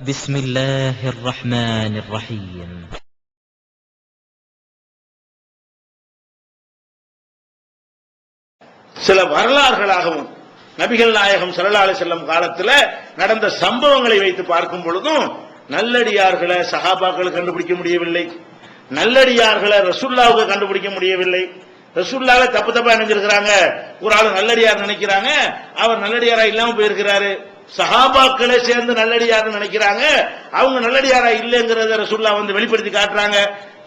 بسم الله الرحمن الرحيم சில வரலாறுகளாகவும் நபிகள் நாயகம் ஸல்லல்லாஹு செல்லும் காலத்துல நடந்த சம்பவங்களை வைத்து பார்க்கும் பொழுதும் நல்லடியார்களை சஹாபாக்கள் கண்டுபிடிக்க முடியவில்லை நல்லடியார்களை ரசூல்லாவுக்கு கண்டுபிடிக்க முடியவில்லை ரசூல்லாவை தப்பு தப்பா நினைச்சிருக்கிறாங்க ஒரு ஆள் நல்லடியார் நினைக்கிறாங்க அவர் நல்லடியாரா இல்லாம போயிருக்கிறாரு சஹாபாக்களை சேர்ந்து நல்லடியார் நினைக்கிறாங்க. அவங்க நல்லடியாரா இல்லைங்கிறத ரசுல்லா வந்து வெளிப்படுத்தி காட்டுறாங்க.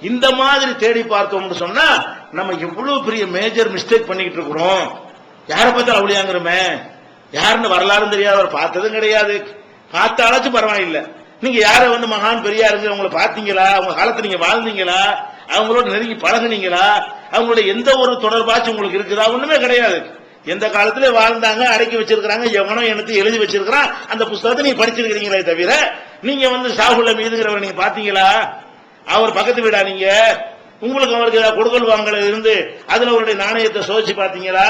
இந்த மாதிரி தேடி பார்த்தோம்னு சொன்னா நம்ம எவ்வளவு பெரிய மேஜர் மிஸ்டேக் பண்ணிக்கிட்டு இருக்கிறோம். யாரை பார்த்தா அவளியாங்கிறோமே. யாருன்னு வரலாறுன்னு தெரியாது அவர் பார்த்ததும் கிடையாது. பார்த்தாலாச்சும் பரவாயில்லை. நீங்க யாரை வந்து மகான் பெரியாருங்க அவங்கள பாத்தீங்களா அவங்க காலத்தை நீங்க வாழ்ந்தீங்களா? அவங்களோட நெருங்கி பழகுனீங்களா? அவங்களோட எந்த ஒரு தொடர்பாச்சும் உங்களுக்கு இருக்குதா? ஒண்ணுமே கிடையாது. எந்த காலத்துல வாழ்ந்தாங்க அடக்கி வச்சிருக்கிறாங்க எவனோ எனக்கு எழுதி வச்சிருக்கிறான் அந்த புஸ்தகத்தை நீங்க படிச்சிருக்கிறீங்களே தவிர நீங்க வந்து சாகுல மீதுங்கிறவரை நீங்க பாத்தீங்களா அவர் பக்கத்து வீடா நீங்க? உங்களுக்கு அவருக்கு ஏதாவது கொடுக்கல் வாங்கல இருந்து அதுல அவருடைய நாணயத்தை சோதிச்சு பாத்தீங்களா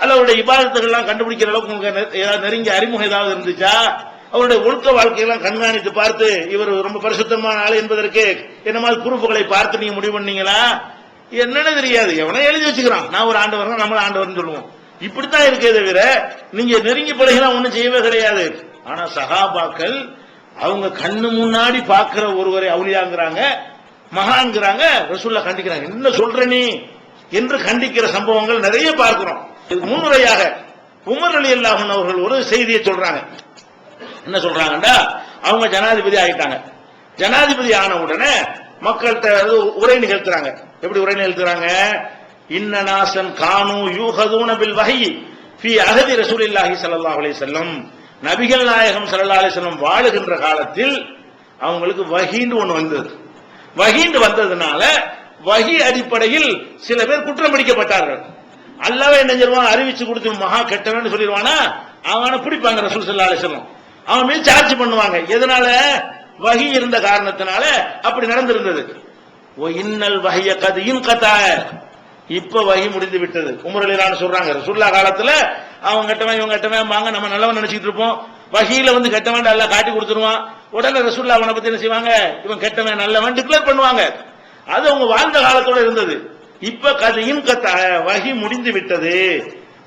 அல்ல அவருடைய இபாதத்துகள்லாம் கண்டுபிடிக்கிற அளவுக்கு உங்களுக்கு ஏதாவது நெருங்கிய அறிமுகம் ஏதாவது இருந்துச்சா? அவருடைய ஒழுக்க வாழ்க்கையெல்லாம் கண்காணித்து பார்த்து இவர் ரொம்ப பரிசுத்தமான ஆள் என்பதற்கு என்ன மாதிரி குறிப்புகளை பார்த்து நீங்க முடிவு பண்ணீங்களா? என்னன்னு தெரியாது. எவனோ எழுதி வச்சுக்கிறான். நான் ஒரு ஆண்டு வரணும் நம்மள ஆண்டு வரணும் சொல்லுவோம். இப்படித்தான் இருக்கே தவிர நீங்க நெருங்கி பழகினா ஒன்றும் செய்யவே கிடையாது. ஆனா சகாபாக்கள் அவங்க கண்ணு முன்னாடி பாக்குற ஒருவரை அவுளியாங்கிறாங்க மகான்கிறாங்க ரசூல்லா கண்டிக்கிறாங்க. என்ன சொல்ற நீ? என்று கண்டிக்கிற சம்பவங்கள் நிறைய பார்க்கிறோம். இதுக்கு முன்னுரையாக உமர் அலி அல்லாஹன் அவர்கள் ஒரு செய்தியை சொல்றாங்க. என்ன சொல்றாங்கடா அவங்க ஜனாதிபதி ஆகிட்டாங்க. ஜனாதிபதி ஆன உடனே மக்கள்கிட்ட உரை நிகழ்த்துறாங்க. எப்படி உரை நிகழ்த்துறாங்க? இன்னநாசன் கானு யூஹதூன பில் வகை ஃபி அகதி ரசூலில்லாஹி சல்லாஹ் அலைஹி வஸல்லம். நபிகள் நாயகம் சல்லா அலைஹி வாழுகின்ற காலத்தில் அவங்களுக்கு வகின்னு ஒன்று வந்தது. வகின்னு வந்ததுனால வகி அடிப்படையில் சில பேர் குற்றம் பிடிக்கப்பட்டார்கள். அல்லாவே என்ன செய்வான் அறிவிச்சு கொடுத்து மகா கெட்டவன் சொல்லிடுவானா? அவனை பிடிப்பாங்க ரசூல் சல்லா அலைஹி அவன் மீது சார்ஜ் பண்ணுவாங்க. எதனால? வகி இருந்த காரணத்தினால அப்படி நடந்திருந்தது. ஓ இன்னல் வகைய கதையும் கதாய இப்ப வகி முடிந்து விட்டது. உமரலிலான்னு சொல்றாங்க. சுல்லா காலத்துல அவன் கெட்டவன் இவன் கெட்டவன் வாங்க நம்ம நல்லவன் நினைச்சிட்டு இருப்போம். வகையில வந்து கெட்டவன் நல்லா காட்டி கொடுத்துருவான். உடனே ரசூல்லா அவனை பத்தி என்ன செய்வாங்க? இவன் கெட்டவன் நல்லவன் டிக்ளேர் பண்ணுவாங்க. அது அவங்க வாழ்ந்த காலத்தோட இருந்தது. இப்ப கதையும் கத்த வகி முடிந்து விட்டது.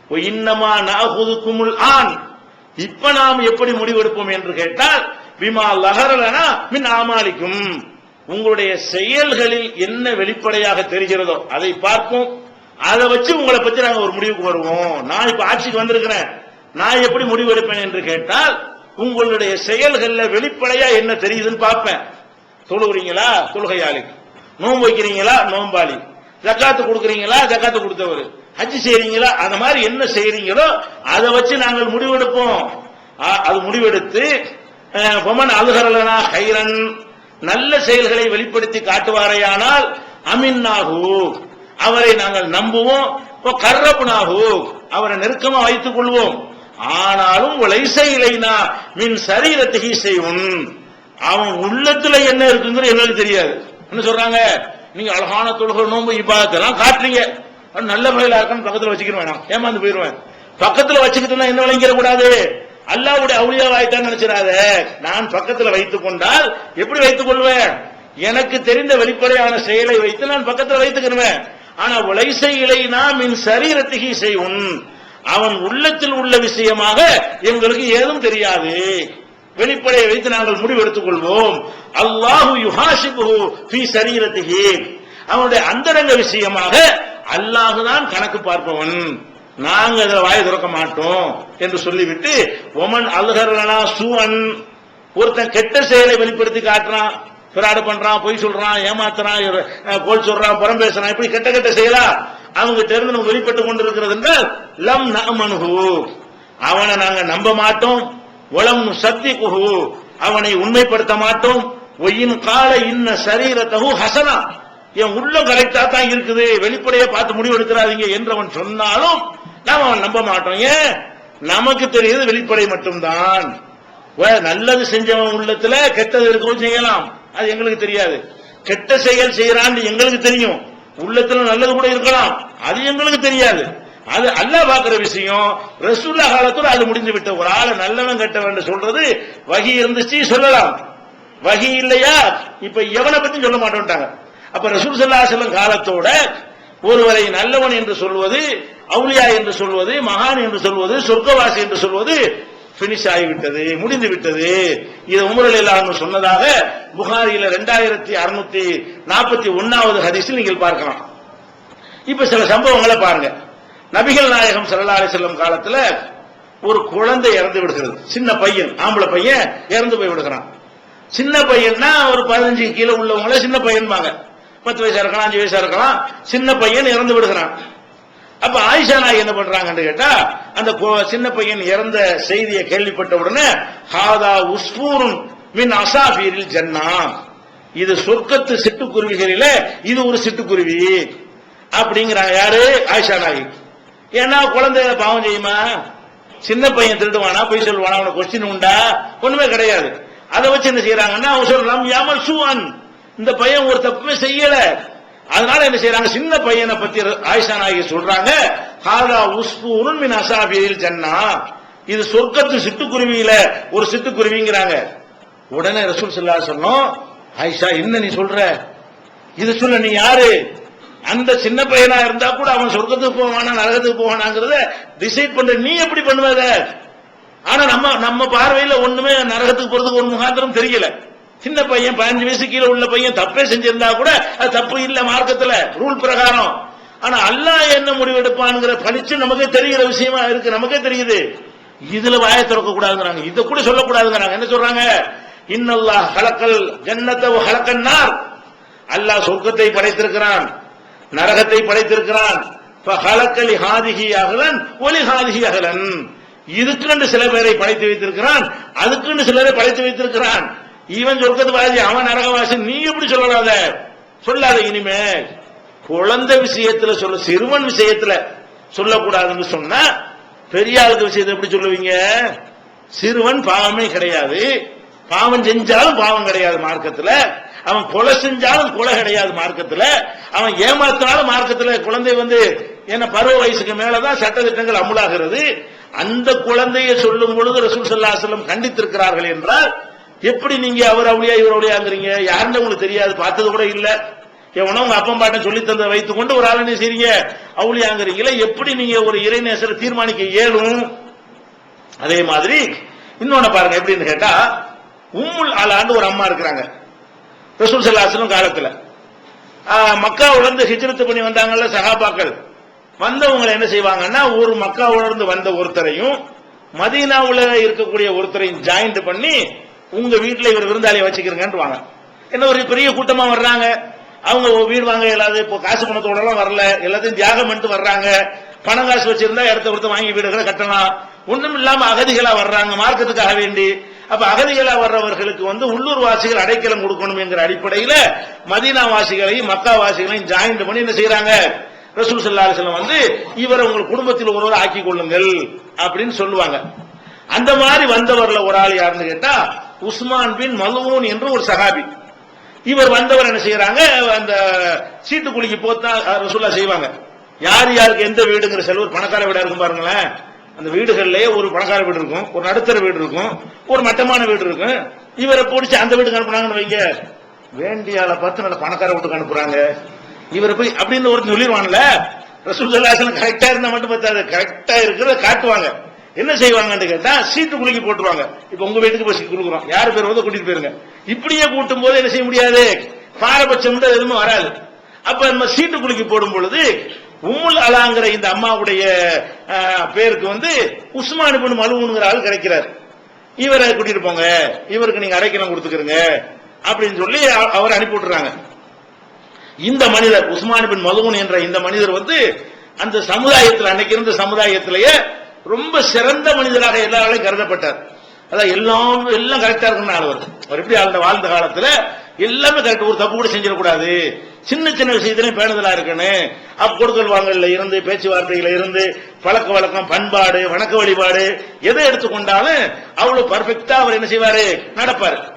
ஒ இன்னமா நாகுதுக்குமுல் ஆண் இப்ப நாம் எப்படி முடிவெடுப்போம் என்று கேட்டால் விமா லஹரலனா மின் ஆமாலிக்கும். உங்களுடைய செயல்களில் என்ன வெளிப்படையாக தெரிகிறதோ அதை பார்ப்போம் அதை வச்சு உங்களை பத்தி நாங்க ஒரு முடிவுக்கு வருவோம். நான் இப்ப ஆட்சிக்கு வந்திருக்கிறேன். நான் எப்படி முடிவு எடுப்பேன் என்று கேட்டால் உங்களுடைய செயல்கள்ல வெளிப்படையா என்ன தெரியுதுன்னு பார்ப்பேன். தொழுகிறீங்களா? தொழுகையாளி நோன்பு வைக்கிறீங்களா? நோம்பாளி ஜக்காத்து கொடுக்குறீங்களா? ஜக்காத்து கொடுத்தவர். ஹஜ் செய்றீங்களா? அந்த மாதிரி என்ன செய்றீங்களோ அதை வச்சு நாங்கள் முடிவெடுப்போம் அது முடிவெடுத்து பொமன் அழுகரலனா ஹைரன் நல்ல செயல்களை வெளிப்படுத்தி காட்டுவாரையானால் அமின்னாகு. அவரை நாங்கள் நம்புவோம். கர்ரபுனாகு. அவரை நெருக்கமா வைத்துக் கொள்வோம். ஆனாலும் லைசை இலைனா மின் சரீரத்தை செய்வோம் அவன் உள்ளத்துல என்ன இருக்குங்கிறது எங்களுக்கு தெரியாது. என்ன சொல்றாங்க? நீங்க அழகான தொழுகை நோன்பு இப்பாதத்தெல்லாம் காட்டுறீங்க. நல்ல வகையில இருக்குன்னு பக்கத்துல வச்சுக்கிறேன் வேணாம். ஏமாந்து போயிருவேன். பக்கத்துல வச்சுக்கிட்டு என்ன விளங்கிட கூடாது அல்லாவுடைய அவுளியாவாய்த்தான் நினைச்சிடாத. நான் பக்கத்தில் வைத்துக் கொண்டால் எப்படி வைத்துக் கொள்வேன்? எனக்கு தெரிந்த வெளிப்படையான செயலை வைத்து நான் பக்கத்தில் வைத்துக்கிடுவேன். ஆனா உலைசை இலைனா மின் சரீரத்திகை செய்வோம் அவன் உள்ளத்தில் உள்ள விஷயமாக எங்களுக்கு ஏதும் தெரியாது. வெளிப்படையை வைத்து நாங்கள் முடிவெடுத்துக் கொள்வோம். அல்லாஹு யுஹாசிபு ஃபி சரீரத்திகி. அவனுடைய அந்தரங்க விஷயமாக அல்லாஹுதான் கணக்கு பார்ப்பவன். நாங்க இதில் வாயை திறக்க மாட்டோம் என்று சொல்லிவிட்டு ஒமன் அல்ஹர்லனா சூவன் ஒருத்தன் கெட்ட செயலை வெளிப்படுத்தி காட்டுறான் பிராடு பண்றான் பொய் சொல்றான் ஏமாத்துறான் போல் கோல் சொல்றான் புறம் பேசுறான் இப்படி கெட்ட கெட்ட செயலா? அவங்க இருந்து நம்ம வெளிப்பட்டு கொண்டிருக்கிறது என்றால் லம் நமனுகு அவனை நாங்க நம்ப மாட்டோம். உளம் சக்தி குஹு அவனை உண்மைப்படுத்த மாட்டோம். ஒயின் கால இன்ன சரீரத்தகு ஹசனா. என் உள்ளம் கரெக்டா தான் இருக்குது. வெளிப்படையை பார்த்து முடிவெடுக்கிறாதீங்க என்றவன் சொன்னாலும் நாம் அவன் நம்ப மாட்டோம். ஏன்? நமக்கு தெரியுது வெளிப்படை மட்டும்தான். வே- நல்லது செஞ்சவன் உள்ளத்துல கெட்டது இருக்கவும் செய்யலாம். அது எங்களுக்கு தெரியாது. கெட்ட செயல் செய்யறான்னு எங்களுக்கு தெரியும். உள்ளத்துல நல்லது கூட இருக்கலாம். அது எங்களுக்கு தெரியாது. அது அல்லாஹ் பாக்குற விஷயம். ரசூல்லா காலத்துல அது முடிந்து விட்ட ஒரு ஆளை நல்லவன் கெட்டவன் சொல்றது வகி இருந்துச்சு சொல்லலாம். வகி இல்லையா? இப்ப எவனை பத்தி சொல்ல மாட்டோம்ட்டாங்க. அப்ப ரசூல் சல்லா அலைஹி காலத்தோட ஒருவரை நல்லவன் என்று சொல்வது அவுளியா என்று சொல்வது மகான் என்று சொல்வது சொர்க்கவாசி என்று சொல்வது பினிஷ் ஆகிவிட்டது முடிந்து விட்டது. இது உமரல் இல்லாமல் சொன்னதாக புகாரியில ரெண்டாயிரத்தி அறுநூத்தி நாற்பத்தி ஒன்னாவது ஹதீஸில் நீங்கள் பார்க்கலாம். இப்ப சில சம்பவங்களை பாருங்க. நபிகள் நாயகம் ஸல்லல்லாஹு செல்லும் காலத்துல ஒரு குழந்தை இறந்து விடுகிறது. சின்ன பையன் ஆம்பளை பையன் இறந்து போய் விடுகிறான். சின்ன பையன்னா ஒரு பதினஞ்சு கீழே உள்ளவங்கள சின்ன பையன்பாங்க. பத்து வயசா இருக்கலாம் அஞ்சு வயசா இருக்கலாம் சின்ன பையன் இறந்து விடுகிறான். அப்ப ஆயிஷா நாய் என்ன பண்றாங்கன்னு கேட்டா அந்த சின்ன பையன் இறந்த செய்தியை கேள்விப்பட்ட உடனே ஹாதா உஸ்பூரும் மின் அசாபீரில் ஜன்னா. இது சொர்க்கத்து சிட்டுக்குருவிகளில இது ஒரு சிட்டுக்குருவி. அப்படிங்கிறாங்க. யாரு? ஆயிஷா நாயி ஏன்னா குழந்தை பாவம் செய்யுமா? சின்ன பையன் திருடுவானா? போய் சொல்லுவானா? அவனை கொஸ்டின் உண்டா? ஒண்ணுமே கிடையாது. அதை வச்சு என்ன செய்யறாங்கன்னா அவன் சொல்லலாம் யாமல் சுவான் இந்த பையன் ஒரு தப்புமே செய்யல. அதனால என்ன செய்யறாங்க சின்ன பையனை பத்தி ஆயிஷா நாயகி சொல்றாங்க ஹாதா உஸ்பூருன் மின் அசாபியில் ஜன்னா. இது சொர்க்கத்து சிட்டுக்குருவியில ஒரு சிட்டுக்குருவிங்கிறாங்க. உடனே ரசூல் ஸல்லல்லாஹு சொன்னோம் ஆயிஷா என்ன நீ சொல்ற? இது சொல்ல நீ யாரு? அந்த சின்ன பையனா இருந்தா கூட அவன் சொர்க்கத்துக்கு போவானா நரகத்துக்கு போவானாங்கிறத டிசைட் பண்ற நீ எப்படி பண்ணுவத ஆனா நம்ம நம்ம பார்வையில ஒண்ணுமே நரகத்துக்கு போறதுக்கு ஒரு முகாந்திரம் தெரியல. சின்ன பையன் பதினஞ்சு வயசு கீழே உள்ள பையன் தப்பே செஞ்சிருந்தா கூட அது தப்பு இல்ல மார்க்கத்துல ரூல் பிரகாரம். ஆனா அல்லாஹ் என்ன முடிவெடுப்பான்ங்கிற பளிச்சு நமக்கே தெரிகிற விஷயமா இருக்கு நமக்கே தெரியுது. இதுல வாயை திறக்க கூடாதுங்கிறாங்க. இதை கூட சொல்லக்கூடாதுங்கிறாங்க. என்ன சொல்றாங்க? இன்னல்லாஹ் ஹலக்கல் ஜன்னத்தை ஹலக்கன்னார் அல்லாஹ் சொர்க்கத்தை படைத்திருக்கிறான் நரகத்தை படைத்திருக்கிறான். ஹலக்கலி ஹாதிகி அகலன் ஒலி ஹாதிகி அகலன். இதுக்குன்னு சில பேரை படைத்து வைத்திருக்கிறான் அதுக்குன்னு சிலரை படைத்து வைத்திருக்கிறான். இவன் சொர்க்கத்துவாசி அவன் நரகவாசி நீ எப்படி சொல்லலாத சொல்லாத இனிமே. குழந்தை விஷயத்துல சொல்ல சிறுவன் விஷயத்துல சொல்லக்கூடாதுன்னு சொன்னா பெரிய ஆளுக்கு விஷயத்தை எப்படி சொல்லுவீங்க? சிறுவன் பாவமே கிடையாது. பாவம் செஞ்சாலும் பாவம் கிடையாது மார்க்கத்துல. அவன் கொலை செஞ்சாலும் கொலை கிடையாது மார்க்கத்துல. அவன் ஏமாத்தினாலும் மார்க்கத்துல குழந்தை வந்து என்ன பருவ வயசுக்கு மேலதான் சட்டத்திட்டங்கள் அமுலாகிறது. அந்த குழந்தையை சொல்லும் பொழுது ரசூல் சல்லாசலம் கண்டித்திருக்கிறார்கள் என்றால் எப்படி நீங்க அவர் அவளியா இவர் அவளியாங்கிறீங்க? யாருன்னு உங்களுக்கு தெரியாது பார்த்தது கூட இல்ல. எவனோ உங்க அப்பம் பாட்டன் சொல்லி தந்த வைத்துக் கொண்டு ஒரு ஆள் என்ன செய்றீங்க. அவளியாங்கிறீங்களா எப்படி நீங்க ஒரு இறைநேசரை தீர்மானிக்க இயலும்? அதே மாதிரி இன்னொன்னு பாருங்க எப்படின்னு கேட்டா உம்முல் ஆளாண்டு ஒரு அம்மா இருக்கிறாங்க. ரசூல் சல்லாசலம் காலத்துல. மக்கா மக்காவுல இருந்து பண்ணி வந்தாங்கல்ல சகாபாக்கள் வந்தவங்களை என்ன செய்வாங்கன்னா ஒரு மக்காவுல இருந்து வந்த ஒருத்தரையும் மதீனாவுல இருக்கக்கூடிய ஒருத்தரையும் ஜாயிண்ட் பண்ணி உங்க வீட்டுல இவர் விருந்தாளியை வச்சுக்கிறீங்கன்றுவாங்க. என்ன ஒரு பெரிய கூட்டமா வர்றாங்க. அவங்க வீடு வாங்க எல்லாரும் இப்போ காசு பணத்தோட எல்லாம் வரல எல்லாத்தையும் தியாகம் பண்ணிட்டு வர்றாங்க. பணம் காசு வச்சிருந்தா இடத்த கொடுத்து வாங்கி வீடுகளை கட்டலாம். ஒன்றும் இல்லாம அகதிகளா வர்றாங்க மார்க்கத்துக்காக வேண்டி. அப்ப அகதிகளா வர்றவர்களுக்கு வந்து உள்ளூர் வாசிகள் அடைக்கலம் கொடுக்கணும் என்கிற அடிப்படையில மதீனா வாசிகளையும் மக்கா வாசிகளையும் ஜாயின் பண்ணி என்ன செய்யறாங்க ரசூல் சல்லா அலைஹி வந்து இவரை உங்கள் குடும்பத்தில் ஒருவர் ஆக்கி கொள்ளுங்கள் அப்படின்னு சொல்லுவாங்க. அந்த மாதிரி வந்தவர்ல ஒரு ஆள் யாருன்னு கேட்டா உஸ்மான் பின் மலூன் என்று ஒரு சகாபி இவர் வந்தவர் என்ன செய்யறாங்க அந்த சீட்டு குலுக்கி போத்தா ரசூல்லா செய்வாங்க. யார் யாருக்கு எந்த வீடுங்கிற செலவு? பணக்கார வீடா இருக்கும் பாருங்களேன். அந்த வீடுகள்லயே ஒரு பணக்கார வீடு இருக்கும் ஒரு நடுத்தர வீடு இருக்கும் ஒரு மட்டமான வீடு இருக்கும். இவரை பிடிச்சி அந்த வீட்டுக்கு அனுப்புனாங்கன்னு வைங்க. வேண்டிய ஆளை பார்த்து நல்ல பணக்கார வீட்டுக்கு அனுப்புறாங்க. இவரை போய் அப்படின்னு ஒரு சொல்லிடுவான்ல ரசூல் கரெக்டா இருந்தா மட்டும் பார்த்தாது கரெக்டா இருக்கிறத காட்டுவாங்க. என்ன செய்வாங்கன்னு கேட்டா சீட்டு குலுக்கி போட்டுருவாங்க. இப்ப உங்க வீட்டுக்கு போய் குடுக்குறோம் யாரு பேர் வந்து கூட்டிட்டு போயிருங்க. இப்படியே கூட்டும் போது என்ன செய்ய முடியாது? பாரபட்சம் எதுவுமே வராது. அப்ப நம்ம சீட்டு குலுக்கி போடும் பொழுது உம்முல் அலாங்கிற இந்த அம்மாவுடைய பேருக்கு வந்து உஸ்மான் பின் மலுங்கிற ஆள் கிடைக்கிறார். இவரை கூட்டிட்டு போங்க. இவருக்கு நீங்க அடைக்கலம் கொடுத்துக்கிறங்க. அப்படின்னு சொல்லி அவரை அனுப்பி விட்டுறாங்க இந்த மனிதர் உஸ்மான் பின் மதுவன் என்ற இந்த மனிதர் வந்து அந்த சமுதாயத்தில் அன்னைக்கு இருந்த சமுதாயத்திலேயே ரொம்ப சிறந்த மனிதராக எல்லாராலையும் கருதப்பட்டார். அதான் எல்லாம் எல்லாம் கரெக்டா இருக்குன்னு ஆள் அவர் அவர் எப்படி ஆழ்ந்த வாழ்ந்த காலத்துல எல்லாமே கரெக்ட் ஒரு தப்பு கூட செஞ்சிடக்கூடாது. சின்ன சின்ன விஷயத்திலையும் பேணுதலா இருக்குன்னு அப்ப கொடுக்கல் வாங்கல இருந்து பேச்சுவார்த்தையில இருந்து பழக்க வழக்கம் பண்பாடு வணக்க வழிபாடு எதை எடுத்துக்கொண்டாலும் அவ்வளவு பர்ஃபெக்டா அவர் என்ன செய்வாரு? நடப்பாரு.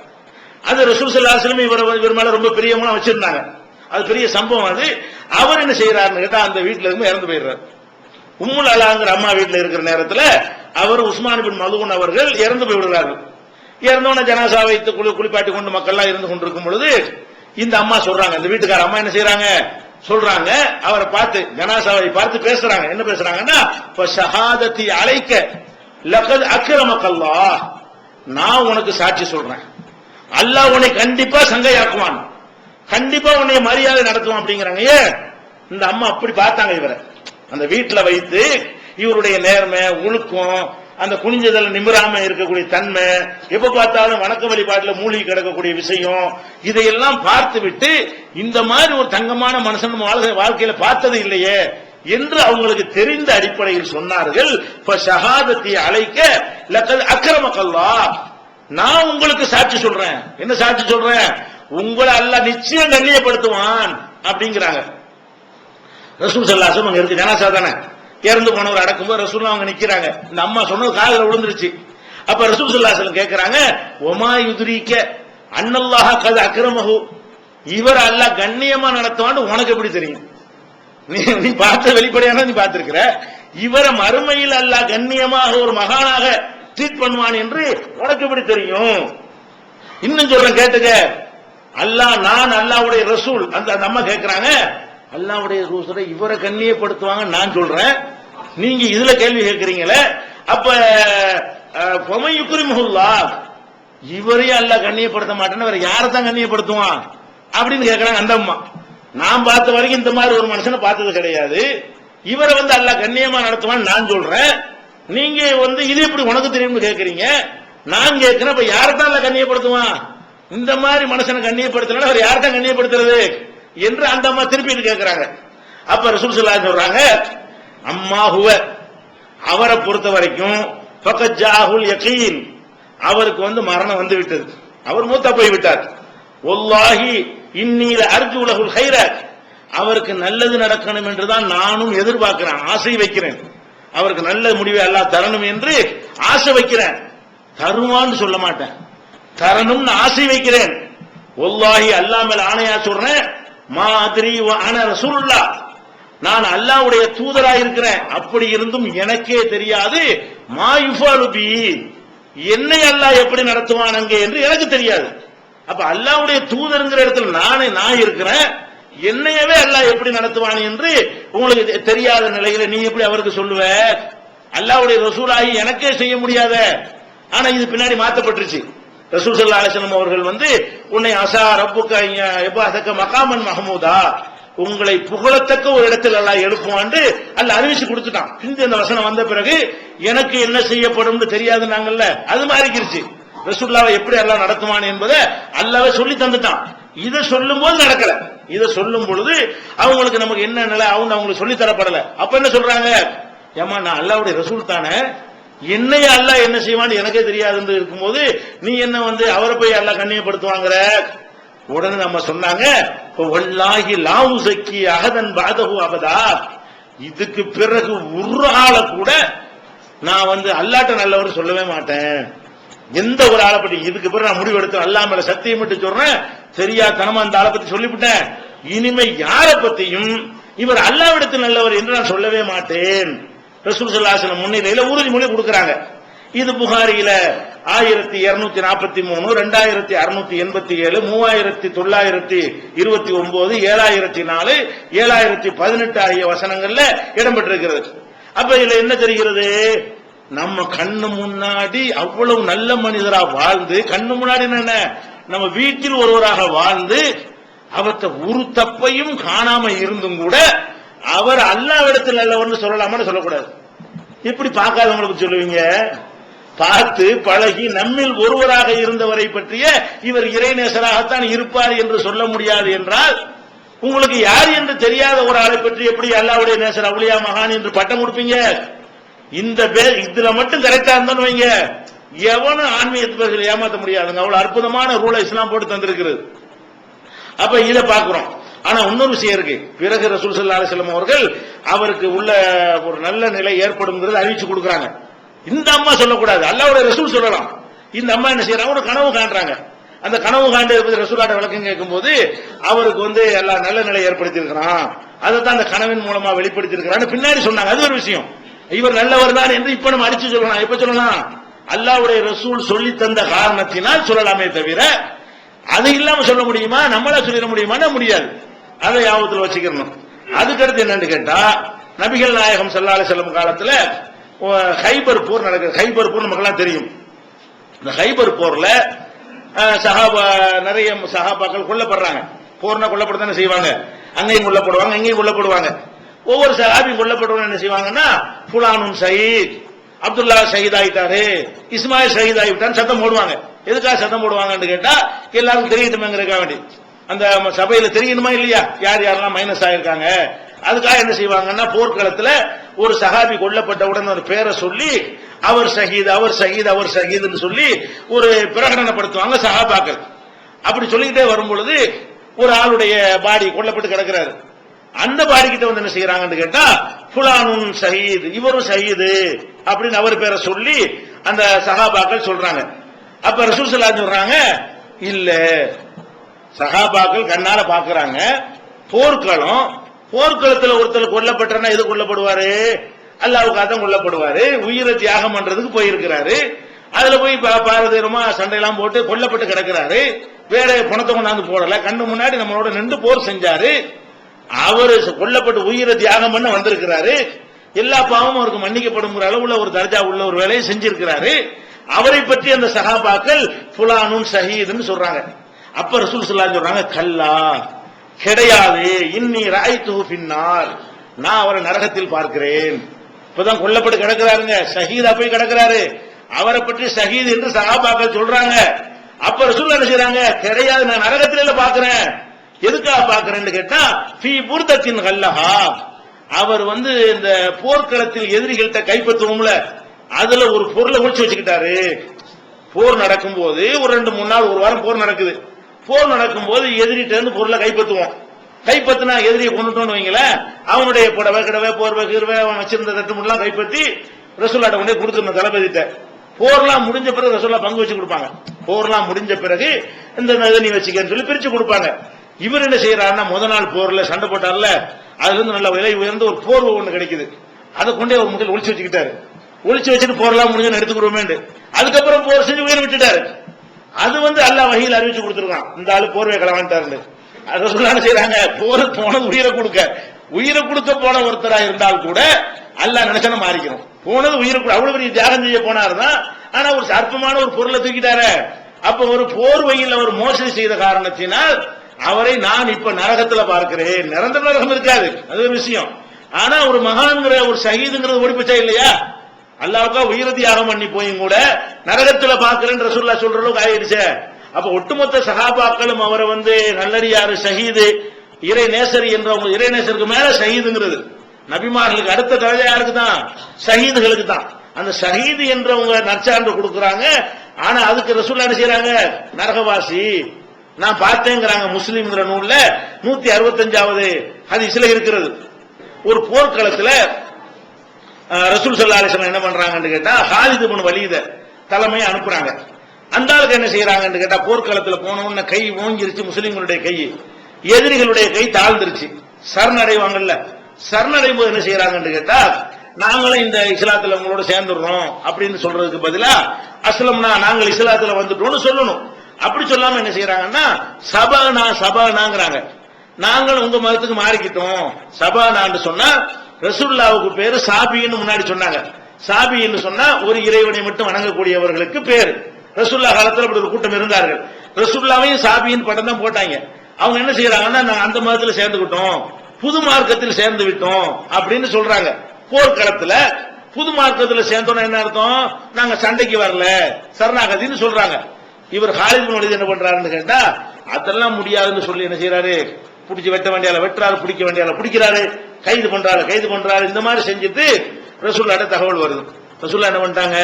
அது ரசூல் இவர் இவர் மேல ரொம்ப பிரியமா வச்சிருந்தாங்க. அது பெரிய சம்பவம் அது. அவர் என்ன செய்யறாருன்னு கேட்டா அந்த வீட்டுல இருந்து இறந்து போயிடுறாரு. உம்முல் அலாங்கிற அம்மா வீட்டில் இருக்கிற நேரத்தில் அவர் உஸ்மான் பின் மதுகுன் அவர்கள் இறந்து போய் விடுறார்கள் இறந்தவன ஜனாசா வைத்து குளி குளிப்பாட்டி கொண்டு மக்கள்லாம் இருந்து கொண்டிருக்கும் பொழுது இந்த அம்மா சொல்றாங்க இந்த வீட்டுக்கார அம்மா என்ன செய்யறாங்க சொல்றாங்க அவரை பார்த்து ஜனாசாவை பார்த்து பேசுறாங்க. என்ன பேசுறாங்கன்னா இப்ப ஷஹாதத்தி அழைக்க லகத் அக்கிரமக்கல்லா நான் உனக்கு சாட்சி சொல்றேன். அல்லாஹ் உன்னை கண்டிப்பா சங்கையாக்குவான். கண்டிப்பா உன்னை மரியாதை நடத்துவான் அப்படிங்கிறாங்க. இந்த அம்மா அப்படி பார்த்தாங்க இவரை. அந்த வீட்டில் வைத்து இவருடைய நேர்மை ஒழுக்கம் அந்த குனிஞ்சதில் நிமிராம இருக்கக்கூடிய தன்மை எப்ப பார்த்தாலும் வணக்க வழிபாட்டில் மூழ்கி கிடக்கக்கூடிய விஷயம் இதையெல்லாம் பார்த்து விட்டு இந்த மாதிரி ஒரு தங்கமான மனுஷன் வாழ்க்கையில பார்த்தது இல்லையே என்று அவங்களுக்கு தெரிந்த அடிப்படையில் சொன்னார்கள். இப்ப ஷஹாதத்தை அழைக்க அக்கிரம அக்கிரமக்கல்லா நான் உங்களுக்கு சாட்சி சொல்றேன். என்ன சாட்சி சொல்றேன்? உங்களை அல்ல நிச்சயம் கண்ணியப்படுத்துவான் அப்படிங்கிறாங்க. ரசூல் சல்லாசம் அங்க இருக்கு ஜனாசா தானே. இறந்து போனவர் அடக்கும்போது ரசூல் அவங்க நிக்கிறாங்க. இந்த அம்மா சொன்னது காதல விழுந்துருச்சு. அப்ப ரசூல் சல்லாசலம் கேட்கிறாங்க ஒமா யுதுரிக்க அன்னல்லாஹ கத அக்கிரமகு இவர் அல்லாஹ் கண்ணியமா நடத்துவான்னு உனக்கு எப்படி தெரியும்? நீ நீ பார்த்த வெளிப்படையான நீ பார்த்திருக்கிற. இவரை மறுமையில் அல்ல கண்ணியமாக ஒரு மகானாக ட்ரீட் பண்ணுவான் என்று உனக்கு எப்படி தெரியும்? இன்னும் சொல்றேன் கேட்டுக்க. அல்லாஹ் நான் அல்லாவுடைய ரசூல். அந்த அந்த அம்மா கேட்கிறாங்க அல்லாவுடைய ரசூலை இவரை கண்ணியப்படுத்துவாங்க நான் சொல்றேன். நீங்க இதுல கேள்வி கேட்கறீங்களே அப்ப பொமையுக்குரிமுல்லா இவரையும் அல்ல கண்ணியப்படுத்த மாட்டேன்னு வேற யாரை தான் கண்ணியப்படுத்துவான் அப்படின்னு கேட்கறாங்க அந்த அம்மா. நான் பார்த்த வரைக்கும் இந்த மாதிரி ஒரு மனுஷனை பார்த்தது கிடையாது. இவரை வந்து அல்ல கண்ணியமா நடத்துவான்னு நான் சொல்றேன். நீங்க வந்து இது எப்படி உனக்கு தெரியும்னு கேட்கறீங்க? நான் கேட்கிறேன் இப்ப யாரை தான் அல்ல கண்ணியப்படுத்துவான்? இந்த மாதிரி மனுஷனை கண்ணியப்படுத்தினா அவர் யார்தான் கண்ணியப்படுத்துறது? என்று அந்த அம்மா திருப்பி கேட்கிறாங்க அப்ப ரசூல் சொல்லா சொல்றாங்க அம்மா ஹுவ அவரை பொறுத்த வரைக்கும் ஃபக்கத் யகீன் அவருக்கு வந்து மரணம் வந்து விட்டது. அவர் மூத்தா போய் விட்டார். ஒல்லாஹி இன்னில அர்ஜு உலகுல் ஹைர அவருக்கு நல்லது நடக்கணும் என்றுதான் நானும் எதிர்பார்க்கிறேன் ஆசை வைக்கிறேன். அவருக்கு நல்ல முடிவை எல்லாம் தரணும் என்று ஆசை வைக்கிறேன். தருவான்னு சொல்ல மாட்டேன். தரணும்னு ஆசை வைக்கிறேன். ஒல்லாஹி அல்லாஹ் மேல ஆணையா சொல்றேன் மா அதிரி ஆன நான் அல்லாவுடைய தூதரா இருக்கிறேன் அப்படி இருந்தும் எனக்கே தெரியாது. மா என்னை அல்லாஹ் எப்படி நடத்துவான் அங்கே என்று எனக்கு தெரியாது. அப்ப அல்லாவுடைய தூதருங்கிற இடத்துல நானே நான் இருக்கிறேன். என்னையவே அல்லாஹ் எப்படி நடத்துவான் என்று உங்களுக்கு தெ- தெரியாத நிலையில நீ எப்படி அவருக்கு சொல்லுவ? அல்லாஹ்வுடைய ரசூலாகி எனக்கே செய்ய முடியாத. ஆனா இது பின்னாடி மாத்தப்பட்டுருச்சு. ரசூல் ஸல்லல்லாஹு அலைஹி அவர்கள் வந்து உன்னை அசா ரப்புக்க எபாதக்க மகாமன் மஹமூதா. உங்களை புகழத்தக்க ஒரு இடத்தில் எல்லாம் எழுப்புவான்னு அல்ல அறிவிச்சு கொடுத்துட்டான். பிந்தி இந்த வசனம் வந்த பிறகு எனக்கு என்ன செய்யப்படும்னு தெரியாது நாங்கள்ல. அது மாறிக்கிருச்சு. ரசூல்லாவை எப்படி எல்லாம் நடத்துவான் என்பதை அல்லாவே சொல்லி தந்துட்டான். இதை சொல்லும் போது நடக்கல. இதை சொல்லும் பொழுது அவங்களுக்கு நமக்கு என்ன நிலை அவங்க அவங்களுக்கு சொல்லி தரப்படல. அப்ப என்ன சொல்றாங்க? ஏமா நான் அல்லாவுடைய ரசூல் தானே. என்னைய அல்ல என்ன செய்வான்னு எனக்கே தெரியாதுன்னு இருக்கும்போது நீ என்ன வந்து அவரை போய் அல்ல கண்ணியப்படுத்துவாங்கிற? உடனே நம்ம சொன்னாங்க "இப்ப அகதன் பாதகு அபதா. இதுக்கு பிறகு ஒரு ஆளை கூட நான் வந்து அல்லாட்ட நல்லவர் சொல்லவே மாட்டேன். எந்த ஒரு ஆளை பற்றி இதுக்கு பிறகு நான் முடிவு எடுத்து அல்லா மேல சத்தியம் விட்டு சொல்றேன். தெரியாதனமா அந்த ஆளை பத்தி சொல்லிவிட்டேன். இனிமே யாரை பத்தியும் இவர் அல்லாவிடத்தில் நல்லவர் என்று நான் சொல்லவே மாட்டேன். ரசூல் சல்லாசனம் முன்னிலையில உறுதிமொழி கொடுக்கறாங்க. இது புகாரியில ஆயிரத்தி இருநூத்தி நாற்பத்தி மூணு ரெண்டாயிரத்தி அறுநூத்தி எண்பத்தி ஏழு மூவாயிரத்தி தொள்ளாயிரத்தி இருபத்தி ஒன்பது ஏழாயிரத்தி நாலு ஏழாயிரத்தி பதினெட்டு ஆகிய வசனங்கள்ல இடம்பெற்றிருக்கிறது. அப்ப இதுல என்ன தெரிகிறது? நம்ம கண்ணு முன்னாடி அவ்வளவு நல்ல மனிதரா வாழ்ந்து கண்ணு முன்னாடி என்ன நம்ம வீட்டில் ஒருவராக வாழ்ந்து அவற்றை ஒரு தப்பையும் காணாம இருந்தும் கூட அவர் அல்லாவிடத்தில் நல்லவர்னு சொல்லலாமான்னு சொல்லக்கூடாது. இப்படி பார்க்காதவங்களுக்கு சொல்லுவீங்க? பார்த்து பழகி நம்மில் ஒருவராக இருந்தவரை பற்றிய இவர் இறைநேசராகத்தான் இருப்பார் என்று சொல்ல முடியாது என்றால் உங்களுக்கு யார் என்று தெரியாத ஒரு ஆளை பற்றி எப்படி அல்லாவுடைய நேசர் அவுளியா மகான் என்று பட்டம் கொடுப்பீங்க இந்த பேர் இதுல மட்டும் கரெக்டா இருந்தான்னு வைங்க. எவனும் ஆன்மீகத்தை ஏமாற்ற முடியாதுங்க. அவ்வளவு அற்புதமான ரூலை இஸ்லாம் போட்டு தந்திருக்கிறது. அப்ப இதை பாக்குறோம் ஆனா இன்னொரு விஷயம் இருக்கு. பிறகு ரசூல் சல்லா அலிஸ்லாம் அவர்கள் அவருக்கு உள்ள ஒரு நல்ல நிலை ஏற்படும்ங்கிறது அறிவிச்சு கொடுக்குறாங்க. இந்த அம்மா சொல்லக்கூடாது. அல்லாஹ்வுடைய ரசூல் சொல்லலாம். இந்த அம்மா என்ன செய்யறாங்க ஒரு கனவு காண்றாங்க. அந்த கனவு காண்டு இருப்பது ரசூலாட்ட விளக்கம் கேட்கும்போது அவருக்கு வந்து எல்லா நல்ல நிலை ஏற்படுத்தி இருக்கிறான் அதை தான் அந்த கனவின் மூலமா வெளிப்படுத்தி இருக்கிறான்னு பின்னாடி சொன்னாங்க. அது ஒரு விஷயம். இவர் நல்லவர் தான் என்று இப்ப நம்ம அடிச்சு சொல்லலாம். எப்ப சொல்லலாம்? அல்லாவுடைய ரசூல் சொல்லி தந்த காரணத்தினால் சொல்லலாமே தவிர அது இல்லாம சொல்ல முடியுமா? நம்மளா சொல்லிட முடியுமான்னா முடியாது. அதை ஞாபகத்தில் வச்சுக்கணும் அதுக்கடுத்து என்னன்னு கேட்டா நபிகள் நாயகம் செல்லாலை செல்லும் காலத்துல ஓ, ஹைபர் போர் நடக்குது. ஹைபர் போர் நமக்கெல்லாம் தெரியும். இந்த ஹைபர் போர்ல சகாபா சஹாபா நிறைய சஹாபாக்கள் கொல்லப்படுறாங்க. போர்னா கொல்லப்படத்தானே செய்வாங்க? அங்கேயும் கொல்லப்படுவாங்க இங்கேயும் கொல்லப்படுவாங்க. ஒவ்வொரு சஹாபியும் கொல்லப்படுவோம் என்ன செய்வாங்கன்னா புலானும் சயீத் அப்துல்லா ஷஹீத் ஆயிட்டாரு இஸ்மாயில் ஷஹீத் ஆகிவிட்டான்னு சத்தம் போடுவாங்க. எதுக்காக சத்தம் போடுவாங்கன்னு கேட்டா எல்லாருக்கும் தெரியட்டுமேங்கிறதுக்காக வேண்டி. அந்த சபையில தெரியணுமா இல்லையா? யார் யாரெல்லாம் மைனஸ் ஆயிருக்காங்க? அதுக்காக என்ன செய்வாங்கன்னா போர்க்களத்துல ஒரு சஹாபி கொல்லப்பட்டவுடன் ஒரு பேரை சொல்லி அவர் சகித் அவர் சகித் அவர் ஷஹீத்னு சொல்லி ஒரு பிரகடனப்படுத்துவாங்க சஹாபாக்கள் அப்படி சொல்லிக்கிட்டே வரும் பொழுது ஒரு ஆளுடைய பாடி கொல்லப்பட்டு கிடக்கிறாரு. அந்த பாடி கிட்ட வந்து என்ன செய்யறாங்கன்னு கேட்டா புலானும் ஷஹீத் இவரும் ஷஹீது அப்படின்னு அவர் பேரை சொல்லி அந்த சஹாபாக்கள் சொல்றாங்க. அப்ப ரசூசலா சொல்றாங்க இல்ல சகாபாக்கள் கண்ணால பாக்குறாங்க. போர்க்களம். போர்க்களத்துல ஒருத்தர் கொல்லப்பட்டனா எது கொல்லப்படுவாரு? அல்லாவுக்காக தான் கொல்லப்படுவாரு. உயிரை தியாகம் பண்றதுக்கு போயிருக்கிறாரு. அதுல போய் பா- பாரதீரமா சண்டையெல்லாம் போட்டு கொல்லப்பட்டு கிடக்கிறாரு. வேற பணத்தை கொண்டாந்து போடல. கண்ணு முன்னாடி நம்மளோட நின்று போர் செஞ்சாரு. அவரு கொல்லப்பட்டு உயிரை தியாகம் பண்ண வந்திருக்கிறாரு. எல்லா பாவமும் அவருக்கு மன்னிக்கப்படுங்கிற அளவுல ஒரு தர்ஜா உள்ள ஒரு வேலையை செஞ்சிருக்கிறாரு. அவரை பற்றி அந்த சகாபாக்கள் புலானும் ஷஹீதுன்னு சொல்றாங்க. அப்ப ரசூல் ஸல்லல்லாஹு சொல்றாங்க கல்லா கிடையாது. இன்னி ராய்த்து பின்னார் நான் அவரை நரகத்தில் பார்க்கிறேன். இப்பதான் கொல்லப்பட்டு கிடக்கிறாருங்க. ஷஹீதா போய் கிடக்கிறாரு. அவரை பற்றி சஹீத் என்று சஹாபாக்கள் சொல்றாங்க. அப்ப ரசூல் என்ன செய்றாங்க? கிடையாது நான் நரகத்தில பாக்குறேன் எதுக்காக பாக்குறேன்னு கேட்டா பி பூர்த்தத்தின் கல்லஹா. அவர் வந்து இந்த போர்க்களத்தில் எதிரிகள்கிட்ட கைப்பற்றுவோம்ல அதுல ஒரு பொருளை ஒளிச்சு வச்சுக்கிட்டாரு. போர் நடக்கும் போது ஒரு ரெண்டு மூணு நாள் ஒரு வாரம் போர் நடக்குது. போர் நடக்கும்போது எதிரிட்ட இருந்து பொருளை கைப்பற்றுவோம். கைப்பற்றினா எதிரியை கொண்டுட்டோம்னு வைங்களேன் அவனுடைய புடவை கிடவை போர்வை கிருவை அவன் வச்சிருந்த தட்டு கைப்பற்றி ரசூல்லாட்ட கொண்டே கொடுத்துருந்த தளபதிட்ட போர்லாம் முடிஞ்ச பிறகு ரசோல்லா பங்கு வச்சு கொடுப்பாங்க. போர்லாம் முடிஞ்ச பிறகு இந்த இதை நீ வச்சுக்கன்னு சொல்லி பிரிச்சு கொடுப்பாங்க. இவர் என்ன செய்யறாருன்னா முத நாள் போர்ல சண்டை போட்டார்ல அதுல இருந்து நல்ல விலை உயர்ந்த ஒரு போர்வை ஒண்ணு கிடைக்குது. அதை கொண்டே ஒரு முதல் ஒழிச்சு வச்சுக்கிட்டாரு. ஒழிச்சு வச்சுட்டு போர்லாம் முடிஞ்சு எடுத்துக்கிறோமேண்டு அதுக்கப்புறம் போர் செஞ்சு உயிர் விட்டுட்டாரு. அது வந்து அல்லாஹ் வகையில் அறிவிச்சு கொடுத்துருக்கான். இந்த ஆளு போர்வை களவான்ட்டாருன்னு. அதை செய்யறாங்க போர் போனது உயிரை கொடுக்க. உயிரை கொடுக்க போன ஒருத்தரா இருந்தால் கூட அல்லாஹ் நினைச்சன மாறிக்கிறோம். போனது உயிரை அவ்வளவு பெரிய தியாகம் செய்ய போனாருதான் ஆனா ஒரு அற்பமான ஒரு பொருளை தூக்கிட்டாரு. அப்ப ஒரு போர்வையில் அவர் மோசடி செய்த காரணத்தினால் அவரை நான் இப்ப நரகத்துல பார்க்கிறேன். நிரந்தர நரகம் இருக்காது. அது ஒரு விஷயம். ஆனா ஒரு மகான்கிற ஒரு சகிதுங்கிறது ஓடி இல்லையா? அல்லாவுக்கா உயிர் தியாகம் பண்ணி போயும் கூட நரகத்துல பாக்குறேன் ரசூல்லா சொல்ற அளவுக்கு ஆயிடுச்சே. அப்ப ஒட்டுமொத்த சகாபாக்களும் அவரை வந்து நல்லடியாரு ஷஹீது இறை நேசர் என்றவங்க இறை நேசருக்கு மேல ஷஹீதுங்கிறது. நபிமார்களுக்கு அடுத்த தடவை யாருக்கு தான் ஷஹீதுகளுக்கு தான் அந்த ஷஹீது என்றவங்க நற்சான்று கொடுக்குறாங்க. ஆனா அதுக்கு ரசூல்லா என்ன செய்யறாங்க நரகவாசி. நான் பார்த்தேங்கிறாங்க முஸ்லீம்ங்கிற நூல்ல. நூத்தி அறுபத்தஞ்சாவது அது இசில இருக்கிறது. ஒரு போர்க்களத்துல ரசூல் சல்லா அலிஸ்லாம் என்ன பண்றாங்கன்னு கேட்டா ஹாலிது பின் வலியுத தலைமையை அனுப்புறாங்க. அந்த ஆளுக்கு என்ன செய்யறாங்கன்னு கேட்டா போர்க்களத்துல போன கை ஓங்கிருச்சு முஸ்லீம்களுடைய கை. எதிரிகளுடைய கை தாழ்ந்துருச்சு. சரணடைவாங்கல்ல. சரணடையும் போது என்ன செய்யறாங்கன்னு கேட்டா நாங்களும் இந்த இஸ்லாத்துல உங்களோட சேர்ந்துடுறோம் அப்படின்னு சொல்றதுக்கு பதிலா அஸ்லம்னா நாங்கள் இஸ்லாத்துல வந்துட்டோம்னு சொல்லணும். அப்படி சொல்லாம என்ன செய்யறாங்கன்னா சபானா சபானாங்கிறாங்க. நாங்கள் உங்க மதத்துக்கு மாறிக்கிட்டோம். சபானான்னு சொன்னா ரசூல்லாவுக்கு பேரு சாபின்னு முன்னாடி சொன்னாங்க. சாபின்னு சொன்னா ஒரு இறைவனை மட்டும் வணங்கக்கூடியவர்களுக்கு பேரு. ரசூல்லா காலத்தில் அப்படி ஒரு கூட்டம் இருந்தார்கள். ரசூல்லாவையும் சாபின்னு படம் தான் போட்டாங்க. அவங்க என்ன செய்யறாங்கன்னா நாங்க அந்த மதத்தில் சேர்ந்துக்கிட்டோம் புது மார்க்கத்தில் சேர்ந்து விட்டோம். அப்படின்னு சொல்றாங்க. போர்க்களத்துல புது மார்க்கத்தில் சேர்ந்தோம்னா என்ன அர்த்தம்? நாங்க சண்டைக்கு வரல. சரணாகதின்னு சொல்றாங்க. இவர் ஹாலித் பின் என்ன பண்றாருன்னு கேட்டா அதெல்லாம் முடியாதுன்னு சொல்லி என்ன செய்யறாரு பிடிச்சி வெட்ட வேண்டியால வெட்டுறாரு பிடிக்க வேண்டியால பிடிக்கிறாரு கைது பண்றாரு கைது பண்றாரு இந்த மாதிரி செஞ்சுட்டு ரசூல்லாட்ட தகவல் வருது. ரசூல்லா என்ன பண்ணிட்டாங்க?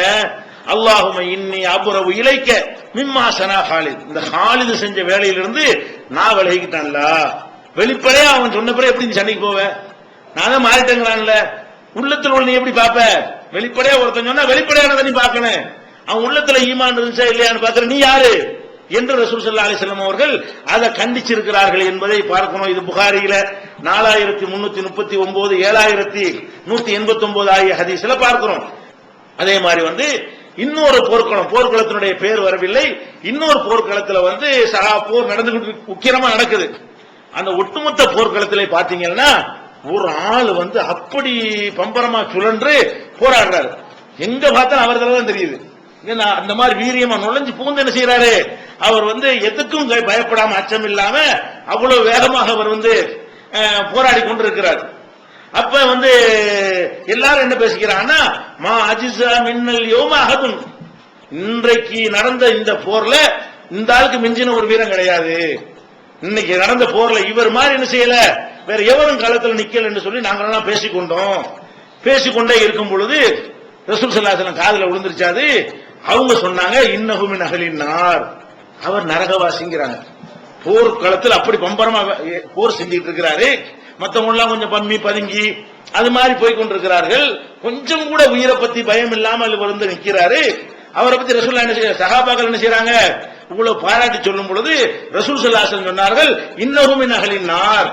அல்லாஹும இன்னி அபுரவு இலைக்க மிம்மா சனா ஹாலித். இந்த ஹாலிது செஞ்ச வேலையிலிருந்து நான் விலகிக்கிட்டான்ல. வெளிப்படையா அவன் சொன்ன பிறகு எப்படி நீ சண்டைக்கு நானே நான் மாறிட்டேங்கிறான்ல. உள்ளத்தில் உள்ள நீ எப்படி பாப்ப வெளிப்படையா ஒருத்தன் சொன்னா வெளிப்படையானதை நீ பார்க்கணும். அவன் உள்ளத்துல ஈமான் இருந்துச்சா இல்லையான்னு பாக்குற நீ யாரு? என்று ரசூல் சல்லா அலிஸ்லாம் அவர்கள் அதை கண்டிச்சிருக்கிறார்கள் என்பதை பார்க்கணும். இது புகாரியில நாலாயிரத்தி முன்னூத்தி முப்பத்தி ஒன்பது ஏழாயிரத்தி நூத்தி எண்பத்தி ஒன்பது ஆகிய ஹதீஸ்ல பார்க்கிறோம். அதே மாதிரி வந்து இன்னொரு போர்க்களம் போர்க்களத்தினுடைய பேர் வரவில்லை. இன்னொரு போர்க்களத்துல வந்து சகா போர் நடந்து உக்கிரமா நடக்குது. அந்த ஒட்டுமொத்த போர்க்களத்திலே பாத்தீங்கன்னா ஒரு ஆள் வந்து அப்படி பம்பரமா சுழன்று போராடுறாரு. எங்க பார்த்தாலும் அவர் தான் தெரியுது. அந்த மாதிரி வீரியமா நுழைஞ்சு பூந்து என்ன செய்யறாரு அவர் வந்து எதுக்கும் பயப்படாம அச்சம் இல்லாம அவ்வளவு வேகமாக அவர் வந்து போராடி கொண்டிருக்கிறார். அப்ப வந்து எல்லாரும் என்ன பேசிக்கிறான்னா மா அஜிசா மின்னல் யோம அகதும் இன்றைக்கு நடந்த இந்த போர்ல இந்த ஆளுக்கு மிஞ்சின ஒரு வீரம் கிடையாது. இன்னைக்கு நடந்த போர்ல இவர் மாதிரி என்ன செய்யல? வேற எவரும் காலத்தில் நிக்கல என்று சொல்லி நாங்களெல்லாம் பேசிக்கொண்டோம். பேசிக்கொண்டே இருக்கும் பொழுது ரசூல் சல்லாசலம் காதல விழுந்துருச்சாது. அவங்க சொன்னாங்க இன்னகுமின் அகலினார் அவர் நரகவாசிங்கிறாங்க. போர்க்களத்தில் அப்படி பம்பரமா போர் செஞ்சிட்டு இருக்கிறாரு. மத்தவங்கலாம் கொஞ்சம் பம்மி பதுங்கி அது மாதிரி போய் கொண்டிருக்கிறார்கள் கொஞ்சம் கூட உயிரை பத்தி பயம் இல்லாமல் வந்து நிற்கிறாரு. அவரை பத்தி ரசூல்லா என்ன செய்ய சகாபாக்கள் என்ன செய்யறாங்க இவ்வளவு பாராட்டி சொல்லும் பொழுது ரசூல் சல்லாசன் சொன்னார்கள் இன்னகுமின் அகலின் நார்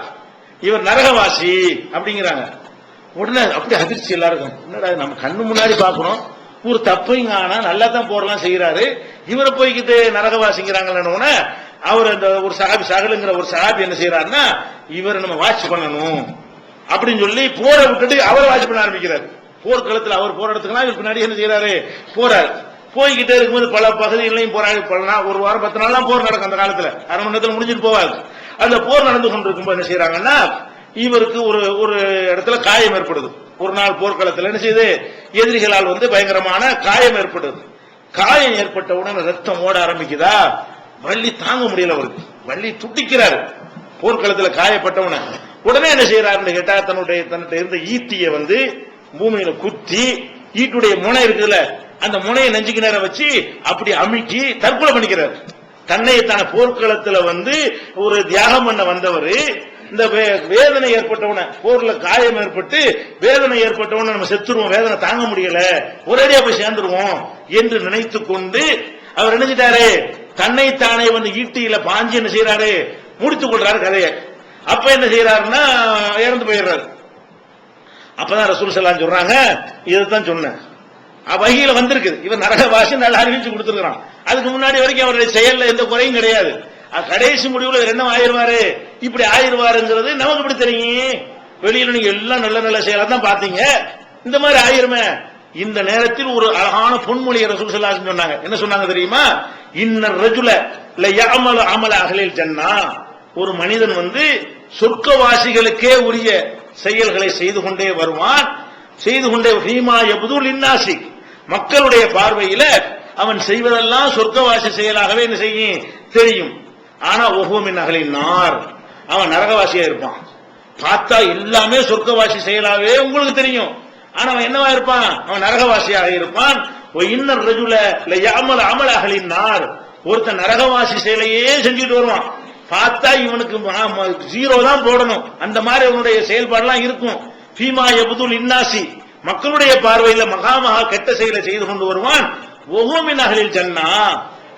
இவர் நரகவாசி அப்படிங்கிறாங்க. உடனே அப்படி அதிர்ச்சி எல்லாருக்கும். என்னடா நம்ம கண்ணு முன்னாடி பாக்குறோம் ஒரு தப்பையும் காணா நல்லா தான் போடலாம் செய்யறாரு இவரை போய்கிட்டு நரகவாசிங்கிறாங்கன்னு அவர் அந்த ஒரு சகாபி சகலுங்கிற ஒரு சகாபி என்ன செய்யறாருன்னா இவரை நம்ம வாட்ச் பண்ணணும் அப்படின்னு சொல்லி போரை விட்டுட்டு அவர் வாட்ச் பண்ண ஆரம்பிக்கிறார். போர்க்களத்தில் அவர் போராடத்துக்குலாம் இவர் பின்னாடி என்ன செய்யறாரு போறாரு. போய்கிட்டே இருக்கும்போது பல பகுதிகளையும் போராடி பல ஒரு வாரம் பத்து நாள்லாம் போர் நடக்கும் அந்த காலத்துல. அரை மணி நேரத்தில் முடிஞ்சிட்டு போவாது அந்த போர் நடந்து கொண்டிருக்கும்போது என்ன செய்யறாங்கன்னா இவருக்கு ஒரு ஒரு இடத்துல காயம் ஏற்படுது. ஒரு நாள் போர்க்களத்தில் என்ன செய்யுது எதிரிகளால் வந்து பயங்கரமான காயம் ஏற்படுது. காயம் ஏற்பட்ட உடனே ரத்தம் ஓட ஆரம்பிக்குதா? வள்ளி தாங்க முடியல அவருக்கு. வள்ளி துடிக்கிறாரு. போர்க்களத்தில் காயப்பட்டவன. உடனே என்ன செய்யறாருன்னு கேட்டா தன்னுடைய தன்னிட்ட இருந்த ஈட்டியை வந்து பூமியில குத்தி ஈட்டுடைய முனை இருக்குல்ல அந்த முனையை நெஞ்சுக்கு நேரம் வச்சு அப்படி அமுக்கி தற்கொலை பண்ணிக்கிறார். தன்னை தான போர்க்களத்துல வந்து ஒரு தியாகம் பண்ண வந்தவர் இந்த வேதனை ஏற்பட்டவன போர்ல காயம் ஏற்பட்டு வேதனை ஏற்பட்டவன நம்ம செத்துருவோம் வேதனை தாங்க முடியல ஒரேடியா போய் சேர்ந்துருவோம் என்று நினைத்து கொண்டு அவர் நினைச்சிட்டாரு. தன்னைத்தானே வந்து ஈட்டியில பாஞ்சு என்ன செய்யறாரு முடித்துக் கொள்றாரு கதையை. அப்ப என்ன செய்யறாருன்னா இறந்து போயிடுறாரு. அப்பதான் ரசூல் செல்லாம் சொல்றாங்க இதுதான் சொன்னேன். வகையில வந்திருக்குது. இவர் நரகவாசி நல்லா அறிவிச்சு கொடுத்துருக்கான் அதுக்கு முன்னாடி வரைக்கும் அவருடைய செயல்ல எந்த குறையும் கிடையாது. கடைசி முடிவுல இவர் என்ன இப்படி ஆயிருவாருங்கிறது நமக்கு இப்படி தெரியும்? வெளியில நீங்க எல்லாம் நல்ல நல்ல செயலா தான் பாத்தீங்க இந்த மாதிரி ஆயிருமே. இந்த நேரத்தில் ஒரு அழகான பொன்மொழியை ரசூல் ஸல்லல்லாஹு சொன்னாங்க. என்ன சொன்னாங்க தெரியுமா? இன்னர் ரஜுல ல யஅமலு அமல அகலில் ஜன்னா. ஒரு மனிதன் வந்து சொர்க்கவாசிகளுக்கே உரிய செயல்களை செய்து கொண்டே வருவான். செய்து கொண்டே ஹீமா எபுதுல் இன்னாசி மக்களுடைய பார்வையில அவன் செய்வதெல்லாம் சொர்க்கவாசி செயலாகவே என்ன செய்யும்? தெரியும். ஆனா ஒவ்வொமின் அகலின் நார். அவன் நரகவாசியா இருப்பான். பார்த்தா எல்லாமே சொர்க்கவாசி செயலாகவே உங்களுக்கு தெரியும். ஆனா அவன் என்னவா இருப்பான்? அவன் நரகவாசியாக இருப்பான். ஒ இன்னர் ரஜுல அமல் அமல் அகலின் நார். ஒருத்தன் நரகவாசி செயலையே செஞ்சுட்டு வருவான். பார்த்தா இவனுக்கு ஜீரோ தான் போடணும். அந்த மாதிரி அவனுடைய செயல்பாடுலாம் இருக்கும். பீமா எபுதுல் இன்னாசி. மக்களுடைய பார்வையில மகா மகா கெட்ட செயலை செய்து கொண்டு வருவான். ஒஹோமின் அகலில் ஜன்னா.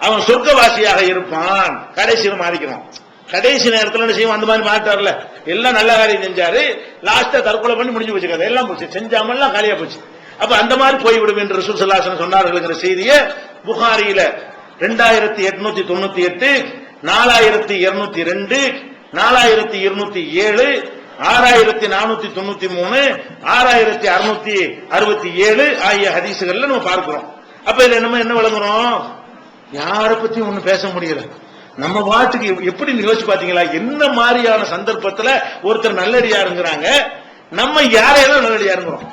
அவன் சொர்க்கவாசியாக இருப்பான். கடைசியில் மாறிக்கிறான். கடைசி நேரத்தில் என்ன செய்வோம் அந்த மாதிரி மாட்டார்ல எல்லாம் நல்ல காரியம் செஞ்சாரு. லாஸ்டா தற்கொலை பண்ணி முடிஞ்சு போச்சு. கதை எல்லாம் போச்சு. செஞ்சாமல்லாம் காலியா போச்சு. அப்ப அந்த மாதிரி போய்விடும் என்று ரசூல் சல்லாசன் செய்தியை புகாரியில ரெண்டாயிரத்தி எட்நூத்தி தொண்ணூத்தி எட்டு நாலாயிரத்தி இருநூத்தி ரெண்டு நாலாயிரத்தி இருநூத்தி ஏழு ஆறாயிரத்தி நானூத்தி தொண்ணூத்தி மூணு ஆறாயிரத்தி அறுநூத்தி அறுபத்தி ஏழு ஆகிய ஹதீசுகள்ல நம்ம பார்க்கிறோம். அப்ப இதுல நம்ம என்ன விளங்குறோம்? யாரை பத்தியும் ஒண்ணு பேச முடியல. நம்ம பாட்டுக்கு எப்படி யோசிச்சு பாத்தீங்களா? என்ன மாதிரியான சந்தர்ப்பத்துல ஒருத்தர் நல்லடியாருங்கிறாங்க. நம்ம யாரையெல்லாம் நல்லடியாருங்கிறோம்?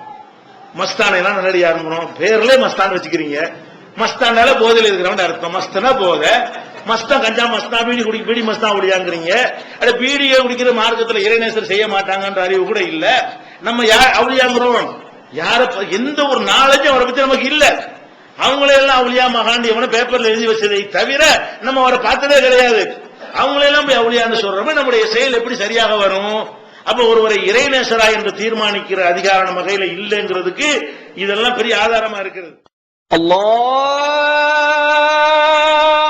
மஸ்தானை எல்லாம் நல்லடியாருங்கிறோம். பேர்ல மஸ்தான் வச்சுக்கிறீங்க. மஸ்தானால போதையில் இருக்கிறவன் அர்த்தம். மஸ்தனா போத. மஸ்தான் கஞ்சா மஸ்தா பீடி குடி பீடி மஸ்தா குடியாங்கிறீங்க. அட பீடியை குடிக்கிற மார்க்கத்துல இறைநேசர் செய்ய மாட்டாங்கன்ற அறிவு கூட இல்ல. நம்ம யார் அவளியாங்கிறோம். யார எந்த ஒரு நாலேஜும் அவரை பத்தி நமக்கு இல்லை. அவங்களெல்லாம் அவளியா மகாண்டி எவன பேப்பர்ல எழுதி வச்சதை தவிர நம்ம அவரை பார்த்ததே கிடையாது. அவங்களையெல்லாம் போய் அவளியான்னு சொல்றப்ப நம்முடைய செயல் எப்படி சரியாக வரும்? அப்ப ஒருவரை இறைநேசரா என்று தீர்மானிக்கிற அதிகாரம் வகையில இல்லைங்கிறதுக்கு இதெல்லாம் பெரிய ஆதாரமா இருக்கிறது. அல்லாஹ்!